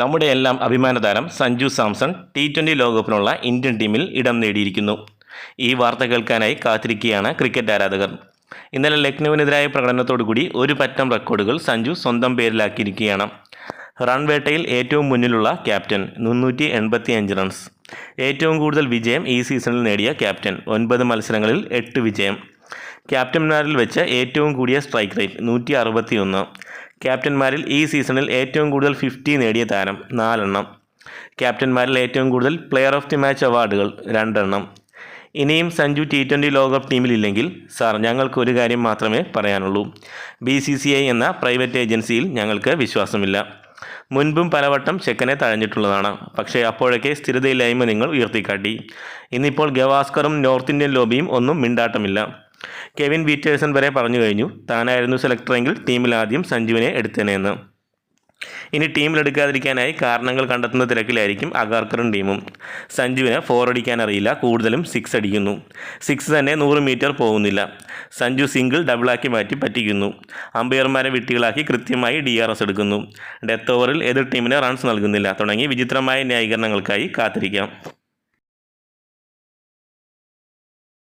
നമ്മുടെ എല്ലാം അഭിമാന താരം സഞ്ജു സാംസൺ ടി ട്വന്റി ലോകകപ്പിനുള്ള ഇന്ത്യൻ ടീമിൽ ഇടം നേടിയിരിക്കുന്നു. ഈ വാർത്ത കേൾക്കാനായി കാത്തിരിക്കുകയാണ് ക്രിക്കറ്റ് ആരാധകർ. ഇന്നലെ ലക്നൌവിനെതിരായ പ്രകടനത്തോടുകൂടി ഒരു പറ്റം റെക്കോർഡുകൾ സഞ്ജു സ്വന്തം പേരിലാക്കിയിരിക്കുകയാണ്. റൺവേട്ടയിൽ ഏറ്റവും മുന്നിലുള്ള ക്യാപ്റ്റൻ മുന്നൂറ്റി എൺപത്തി അഞ്ച് റൺസ്. ഏറ്റവും കൂടുതൽ വിജയം ഈ സീസണിൽ നേടിയ ക്യാപ്റ്റൻ ഒൻപത് മത്സരങ്ങളിൽ എട്ട് വിജയം. ക്യാപ്റ്റന്മാരിൽ വെച്ച് ഏറ്റവും കൂടിയ സ്ട്രൈക്ക് റേറ്റ് നൂറ്റി അറുപത്തി ഒന്ന് ക്യാപ്റ്റന്മാരിൽ ഈ സീസണിൽ ഏറ്റവും കൂടുതൽ ഫിഫ്റ്റി നേടിയ താരം നാലെണ്ണം. ക്യാപ്റ്റന്മാരിൽ ഏറ്റവും കൂടുതൽ പ്ലെയർ ഓഫ് ദി മാച്ച് അവാർഡുകൾ രണ്ടെണ്ണം. ഇനിയും സഞ്ജു ടി ട്വന്റി ലോകകപ്പ് ടീമിലില്ലെങ്കിൽ സാർ ഞങ്ങൾക്ക് ഒരു കാര്യം മാത്രമേ പറയാനുള്ളൂ. ബി സി സി ഐ എന്ന പ്രൈവറ്റ് ഏജൻസിയിൽ ഞങ്ങൾക്ക് വിശ്വാസമില്ല. മുൻപും പലവട്ടം ചെക്കനെ തഴഞ്ഞിട്ടുള്ളതാണ്. പക്ഷേ അപ്പോഴൊക്കെ സ്ഥിരതയില്ലായ്മ നിങ്ങൾ ഉയർത്തിക്കാട്ടി. ഇന്നിപ്പോൾ ഗവാസ്കറും നോർത്ത് ഇന്ത്യൻ ലോബിയും ഒന്നും മിണ്ടാട്ടമില്ല. കെവിൻ വീറ്റേഴ്സൺ വരെ പറഞ്ഞു കഴിഞ്ഞു. താനായിരുന്നു സെലക്ടറെങ്കിൽ ടീമിൽ ആദ്യം സഞ്ജുവിനെ എടുത്തേനെന്ന്. ഇനി ടീമിലെടുക്കാതിരിക്കാനായി കാരണങ്ങൾ കണ്ടെത്തുന്ന തിരക്കിലായിരിക്കും അഗാർക്കറും ടീമും. സഞ്ജുവിന് ഫോർ അടിക്കാൻ അറിയില്ല കൂടുതലും സിക്സ് അടിക്കുന്നു. സിക്സ് തന്നെ നൂറ് മീറ്റർ പോകുന്നില്ല. സഞ്ജു സിംഗിൾ ഡബിളാക്കി മാറ്റി പറ്റിക്കുന്നു. അമ്പയർമാരെ വിട്ടികളാക്കി കൃത്യമായി ഡി ആർ എസ് എടുക്കുന്നു. ഡെത്ത് ഓവറിൽ എതിർ ടീമിന് റൺസ് നൽകുന്നില്ല. തുടങ്ങി വിചിത്രമായ ന്യായീകരണങ്ങൾക്കായി കാത്തിരിക്കാം.